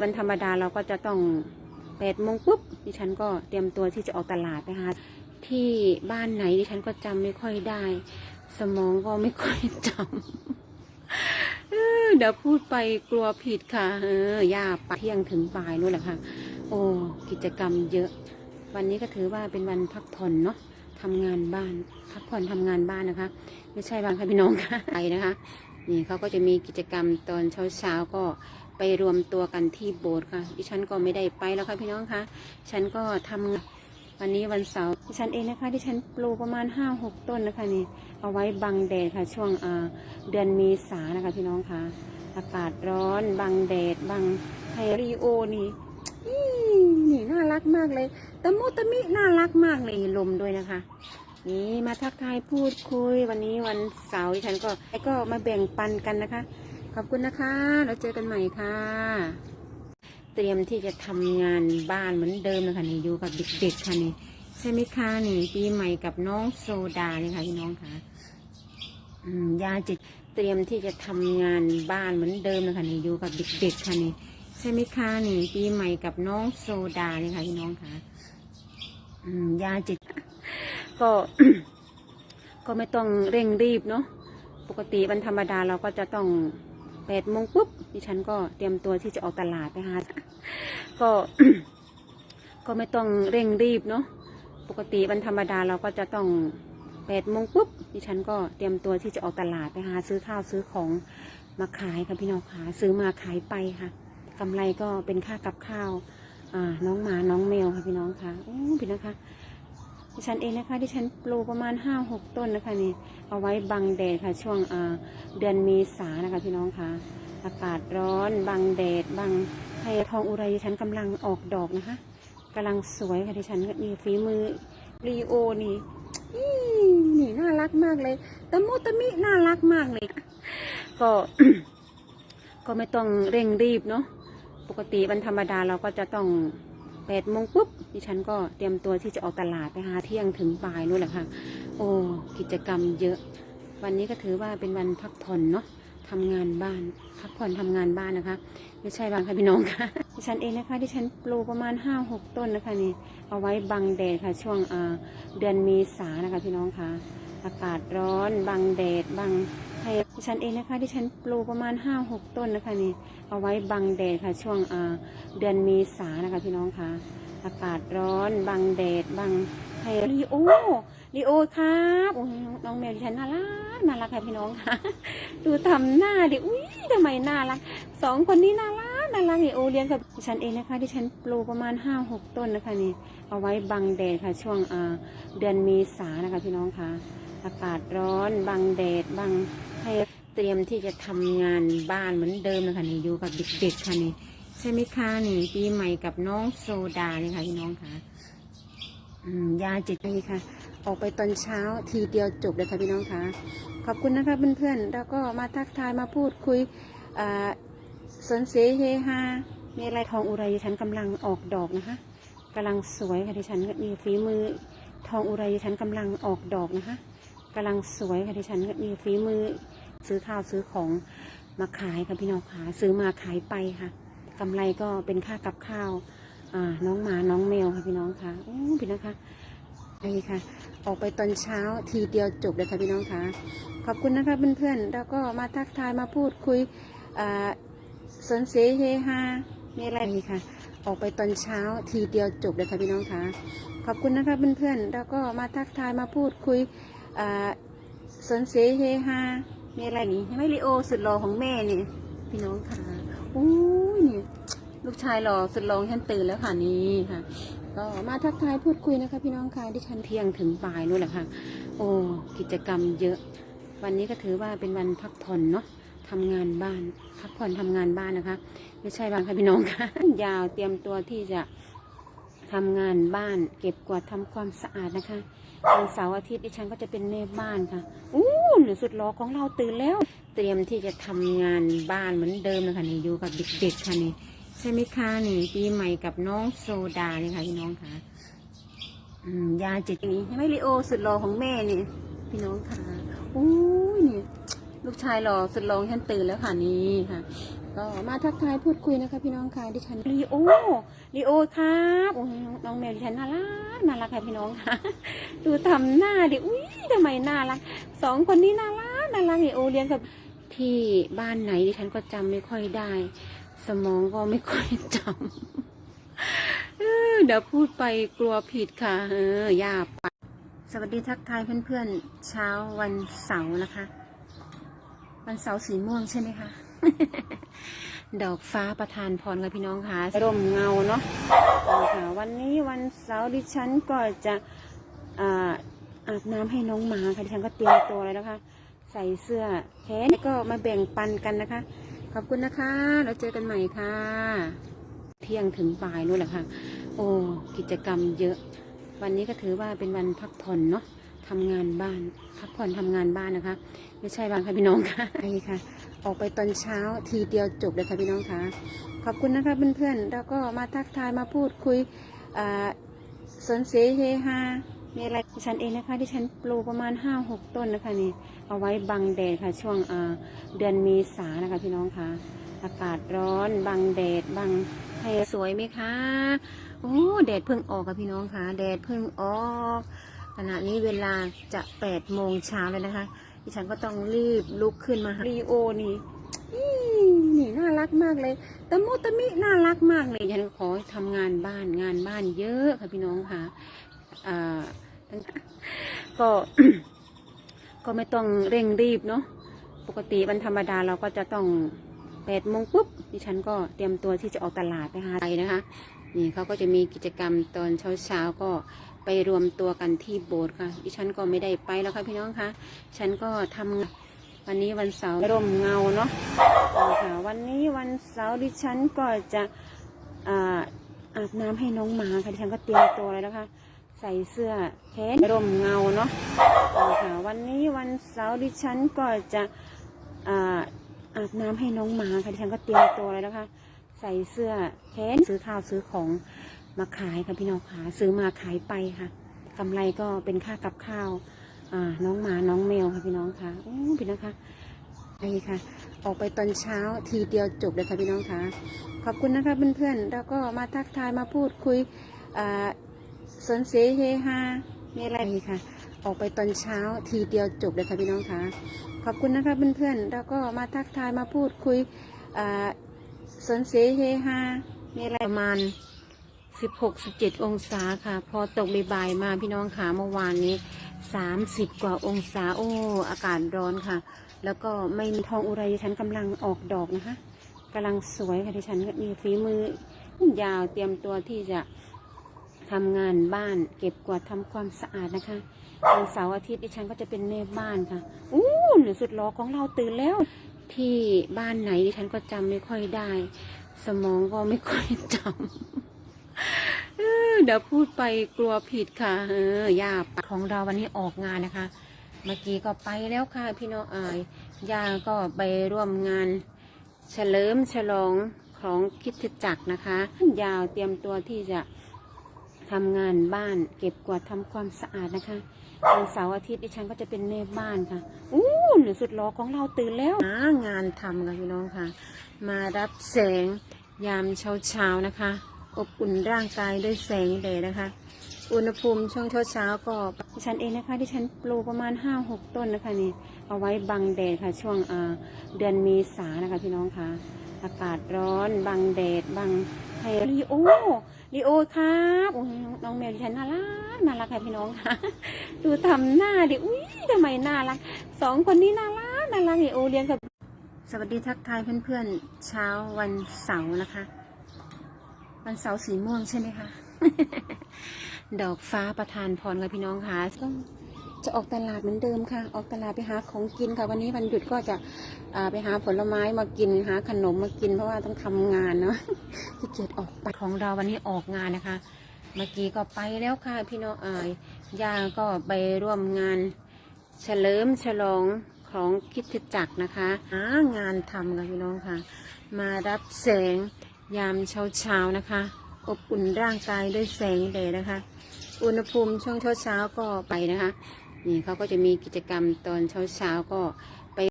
วันธรรมดาเราก็จะต้องแปดโมงปุ๊บดิฉันก็เตรียมตัวที่จะออกตลาดนะคะที่บ้านไหนดิฉันก็จำไม่ค่อยได้ สมองก็ไม่ค่อยจำเดี๋ยวพูดไปกลัวผิดค่ะ เออย่าปะเที่ยงถึงบ่ายนู่นแหละค่ะ โอ้กิจกรรมเยอะ วันนี้ก็ถือว่าเป็นวันพักผ่อนเนาะทำงานบ้านพักผ่อนทำงานบ้านนะคะ ไม่ใช่บางค่ะพี่น้องค่ะไปนะคะ นี่เขาก็จะมีกิจกรรมตอนเช้าๆก็ ไปรวมตัวกันที่โบสถ์ค่ะ ดิฉันก็ไม่ได้ไปแล้วค่ะพี่น้องคะฉันก็ทำงานวันนี้วันเสาร์ดิฉันเองนะคะดิฉันปลูกประมาณห้าหกต้นนะคะนี่เอาไว้บังแดดค่ะ ช่วงเดือนเมษานะคะพี่น้องคะอากาศร้อน บังแดด บังไฮรีโอนี่นี่น่ารักมากเลยตะมุตะมิน่ารักมากเลยลมด้วยนะคะ นี่มาทักทายพูดคุยวันนี้วันเสาร์ดิฉันก็ก็มาแบ่งปันกันนะคะ อบคุณนะคะ เราเจอกันใหม่ค่ะ เตรียมที่จะทำงานบ้านเหมือนเดิมนะคะนี่อยู่กับเด็กๆค่ะนี่ใช่ไหมคะนี่ปีใหม่กับน้องโซดานี่ค่ะพี่น้องค่ะอืมยาจิตเตรียมที่จะทำงานบ้านเหมือนเดิมนะคะนี่อยู่กับเด็กๆค่ะนี่ใช่ไหมคะนี่ปีใหม่กับน้องโซดานี่ค่ะพี่น้องค่ะอืมยาจิตก็ก็ไม่ต้องเร่งรีบเนาะปกติวันธรรมดาเราก็จะต้อง แปดโมงปุ๊บดิฉันก็เตรียมตัวที่จะออกตลาดนะคะก็ก็ไม่ต้องเร่งรีบเนาะปกติวันธรรมดาเราก็จะต้องแปดโมงปุ๊บดิฉันก็เตรียมตัวที่จะออกตลาดไปหาซื้อข้าวซื้อของมาขายค่ะพี่น้องค่ะซื้อมาขายไปค่ะกำไรก็เป็นค่ากับข้าวอ่าน้องหมาน้องแมวค่ะพี่น้องค่ะโอ้พี่นะคะ ดิฉันเองนะคะดิฉันปลูกประมาณห้าหกต้นนะคะนี่เอาไว้บังแดดค่ะ ช่วงเดือนเมษานะคะพี่น้องค่ะอากาศร้อน บังแดดบังให้ทองอุไรดิฉันกำลังออกดอกนะคะกำลังสวยค่ะดิฉันนี่ฝีมือรีโอนี่นี่น่ารักมากเลยตะมุตะมิน่ารักมากเลย ก็ก็ไม่ต้องเร่งรีบเนาะปกติวันธรรมดาเราก็จะต้อง แปดโมงปุ๊บดิฉันก็เตรียมตัวที่จะออกตลาดไปหาเที่ยงถึงบ่ายนู่นแหละค่ะ โอ้กิจกรรมเยอะ วันนี้ก็ถือว่าเป็นวันพักผ่อนเนาะทำงานบ้านพักผ่อนทำงานบ้านนะคะ ไม่ใช่บางค่ะพี่น้องค่ะดิฉันเองนะคะดิฉันปลูกประมาณห้าหกต้นนะคะนี่เอาไว้บังแดดค่ะ ช่วงเดือนเมษานะคะพี่น้องค่ะ อากาศร้อนบังแดดบัง ดิฉันเองนะคะดิฉันปลูกประมาณห้าหกต้นนะคะนี่เอาไว้บังแดดค่ะ ช่วงเดือนเมษานะคะพี่น้องค่ะอากาศร้อนบังแดดบังให้ลีโอลีโอครับโอ้ยน้องแมวดิฉันน่ารักน่ารักค่ะพี่น้องค่ะ ดูทำหน้าดิอุ้ยทำไมน่ารักสองคนนี้น่ารักน่ารักลีโอเลี้ยงกับดิฉันเองนะคะดิฉันปลูกประมาณห้าหกต้นนะคะนี่เอาไว้บังแดดค่ะ ช่วงเดือนเมษานะคะพี่น้องค่ะ อากาศร้อนบังแดดบัง ให้เตรียมที่จะทำงานบ้านเหมือนเดิมนะคะนี่อยู่กับเด็กๆค่ะนี่ใช่ไหมคะนี่ปีใหม่กับน้องโซดานี่ค่ะพี่น้องค่ะยาจิตนี่ค่ะ ออกไปตอนเช้าทีเดียวจบเลยค่ะพี่น้องค่ะ ขอบคุณนะคะเพื่อนๆแล้วก็มาทักทายมาพูดคุยสนเสเฮฮามีอะไรทองอุไรดิฉันกำลังออกดอกนะคะกำลังสวยค่ะดิฉันมีฝีมือ ทองอุไรดิฉันกำลังออกดอกนะคะกำลังสวยค่ะดิฉันมีฝีมือ ซื้อข้าวซื้อของมาขายค่ะพี่น้องค่ะซื้อมาขายไปค่ะกำไรก็เป็นค่ากับข้าวน้องหมาน้องแมวค่ะพี่น้องค่ะโอ้พี่นะคะนี่ค่ะ ออกไปตอนเช้าทีเดียวจบเลยค่ะพี่น้องค่ะ ขอบคุณนะคะเพื่อนๆแล้วก็มาทักทายมาพูดคุยสนเสเฮฮามีอะไรนี่ค่ะ ออกไปตอนเช้าทีเดียวจบเลยค่ะพี่น้องค่ะ ขอบคุณนะคะเพื่อนๆแล้วก็มาทักทายมาพูดคุยสนเสเฮฮา มีอะไรนี่ไม่ลิโอสุดหล่อของแม่นี่พี่น้องค่ะโอ้ยนี่ลูกชายหล่อสุดหล่อฉันตื่นแล้วค่ะนี่ค่ะ ก็มาทักทายพูดคุยนะคะ พี่น้องค่ะที่ฉันเที่ยงถึงบ่ายนู่นแหละค่ะ โอ้กิจกรรมเยอะ วันนี้ก็ถือว่าเป็นวันพักผ่อนเนาะทำงานบ้านพักผ่อนทำงานบ้านนะคะ ไม่ใช่บางค่ะพี่น้องค่ะยาวเตรียมตัวที่จะทำงานบ้าน เก็บกวาดทำความสะอาดนะคะ วันเสาร์อาทิตย์ดิฉันก็จะเป็นแม่บ้านค่ะอู้หรือสุดล้อของเราตื่นแล้ว เตรียมที่จะทำงานบ้านเหมือนเดิมเลยค่ะนี่อยู่กับเด็กๆค่ะนี่ใช่ไหมคะนี่ปีใหม่กับน้องโซดานี่ค่ะพี่น้องค่ะยาเจ็ดนี้ใช่ไหมลิโอสุดล้อของแม่นี่พี่น้องค่ะอู้นี่ ลูกชายหล่อสุดล่อฉันตื่นแล้วค่ะนี่ค่ะ ก็มาทักทายพูดคุยนะคะพี่น้องค่ะดิฉันลีโอลีโอครับโอ้ยน้องแมวดิฉันน่ารักน่ารักค่ะพี่น้องค่ะ ดูทำหน้าดิอุ้ยทำไมน่ารักสองคนนี้น่ารักน่ารักลีโอเลี้ยงกับที่บ้านไหนดิฉันก็จำไม่ค่อยได้ สมองก็ไม่ค่อยจำเดี๋ยวพูดไปกลัวผิดค่ะเออย่าปสวัสดีทักทายเพื่อนๆเช้าวันเสาร์นะคะ วันเสาร์สีม่วงใช่ไหมคะ ดอกฟ้าประทานพรค่ะพี่น้องค่ะร่มเงาเนาะเอาค่ะวันนี้วันเสาร์ดิฉันก็จะอ่าอาบน้ำให้น้องหมาค่ะดิฉันก็เตรียมตัวเลยนะคะ ใส่เสื้อแขนแล้วก็มาแบ่งปันกันนะคะ ขอบคุณนะคะแล้วเจอกันใหม่ค่ะ เที่ยงถึงบ่ายนู่นแหละค่ะ โอ้กิจกรรมเยอะ วันนี้ก็ถือว่าเป็นวันพักผ่อนเนาะ ทำงานบ้านพักผ่อนทำงานบ้านนะคะ ไม่ใช่บางค่ะพี่น้องค่ะใช่ค่ะ ออกไปตอนเช้าทีเดียวจบเลยค่ะพี่น้องค่ะ ขอบคุณนะคะเพื่อนๆแล้วก็มาทักทายมาพูดคุยสวนเสเฮฮามีอะไรดิฉันเองนะคะที่ฉันปลูกประมาณห้าหกต้นนะคะนี่เอาไว้บังแดดค่ะช่วงเดือนเมษานะคะพี่น้องค่ะอากาศร้อนบังแดดบังให้สวยไหมคะ โอ้แดดเพิ่งออกค่ะพี่น้องค่ะ แดดเพิ่งออก ขณะนี้เวลาจะแปดโมงเช้าเลยนะคะ ดิฉันก็ต้องรีบลุกขึ้นมาหาลีโอนี่นี่น่ารักมากเลยตะมุตะมิน่ารักมากเลยฉันขอทำงานบ้านงานบ้านเยอะค่ะพี่น้องค่ะอ่าก็ก็ไม่ต้องเร่งรีบเนาะปกติวันธรรมดาเราก็จะต้องแปดโมงปุ๊บดิฉันก็เตรียมตัวที่จะออกตลาดไปหาอะไรนะคะ นี่เขาก็จะมีกิจกรรมตอนเช้าๆก็ ไปรวมตัวกันที่โบสถ์ค่ะ ดิฉันก็ไม่ได้ไปแล้วค่ะพี่น้องคะฉันก็ทำงานวันนี้วันเสาร์ร่มเงาเนาะค่ะวันนี้วันเสาร์ดิฉันก็จะอาอาบน้ำให้น้องหมาค่ะดิฉันก็เตรียมตัวเลยนะคะ ใส่เสื้อแขนร่มเงาเนาะค่ะวันนี้วันเสาร์ดิฉันก็จะอาอาบน้ำให้น้องหมาค่ะดิฉันก็เตรียมตัวเลยนะคะ ใส่เสื้อแขนซื้อข้าวซื้อของ มาขายค่ะพี่น้องขาซื้อมาขายไปค่ะกำไรก็เป็นค่ากับข้าวอ่าน้องหมาน้องแมวค่ะพี่น้องค่ะโอ้พี่น้องคะไปค่ะ ออกไปตอนเช้าทีเดียวจบเลยค่ะพี่น้องค่ะ ขอบคุณนะคะเพื่อนๆแล้วก็มาทักทายมาพูดคุยอ่าสนเสเฮฮามีอะไรค่ะ ออกไปตอนเช้าทีเดียวจบเลยค่ะพี่น้องค่ะ ขอบคุณนะคะเพื่อนๆแล้วก็มาทักทายมาพูดคุยอ่าสนเสเฮฮามีอะไรประมาณ 16 17องศาค่ะ พอตกบ่ายมาพี่น้องขาเมื่อวานนี้30กว่าองศาโอ้อากาศร้อนค่ะ แล้วก็ไม่มีทองอุไรดิฉันกำลังออกดอกนะคะกำลังสวยค่ะดิฉันมีฝีมือยาวเตรียมตัวที่จะทำงานบ้านเก็บกวาดทำความสะอาดนะคะวันเสาร์อาทิตย์ดิฉันก็จะเป็นแม่บ้านค่ะอู้หรือสุดหล้อของเราตื่นแล้ว ที่บ้านไหนดิฉันก็จำไม่ค่อยได้ สมองก็ไม่ค่อยจำ เดี๋ยวพูดไปกลัวผิดค่ะเออย่าของเราวันนี้ออกงานนะคะ เมื่อกี้ก็ไปแล้วค่ะ พี่น้องอายย่าก็ไปร่วมงาน เฉลิมฉลองของคิดจักรนะคะ ยาวเตรียมตัวที่จะทำงานบ้านเก็บกวาดทำความสะอาดนะคะวันเสาร์อาทิตย์ดิฉันก็จะเป็นแม่บ้านค่ะอู้หรือสุดล้อของเราตื่นแล้วหางานทำค่ะพี่น้องค่ะ มารับแสงยามเช้าๆนะคะ อบอุ่นร่างกายด้วยแสงแดดนะคะ อุณหภูมิช่วงเช้าเช้าก็ดิฉันเองนะคะที่ฉันปลูกประมาณห้าหกต้นนะคะนี่เอาไว้บังแดดค่ะช่วงเดือนเมษานะคะพี่น้องค่ะอากาศร้อนบังแดดบังให้ลีโอลีโอครับโอ้ยน้องแมวดิฉันน่ารักน่ารักค่ะพี่น้องค่ะ ดูทำหน้าดิอุ้ยทำไมน่ารักสองคนนี้น่ารักน่ารักลีโอเลี้ยงกับสวัสดีทักทายเพื่อนๆเช้าวันเสาร์นะคะ วันเสาร์สีม่วงใช่ไหมคะ ดอกฟ้าประทานพรค่ะพี่น้องค่ะก็จะออกตลาดเหมือนเดิมค่ะ ออกตลาดไปหาของกินค่ะ วันนี้วันหยุดก็จะไปหาผลไม้มากินหาขนมมากินเพราะว่าต้องทำงานเนาะที่เกียจออกไปของเราวันนี้ออกงานนะคะ เมื่อกี้ก็ไปแล้วค่ะพี่น้องอายย่าก็ไปร่วมงานเฉลิมฉลองของคิดจักรนะคะหางานทำค่ะพี่น้องค่ะ มารับแสง ยามเช้าเช้าๆนะคะ อบอุ่นร่างกายด้วยแสงแดดนะคะ อุณหภูมิช่วงเช้าเช้าๆก็ไปนะคะ นี่เขาก็จะมีกิจกรรมตอนเช้าเช้าๆก็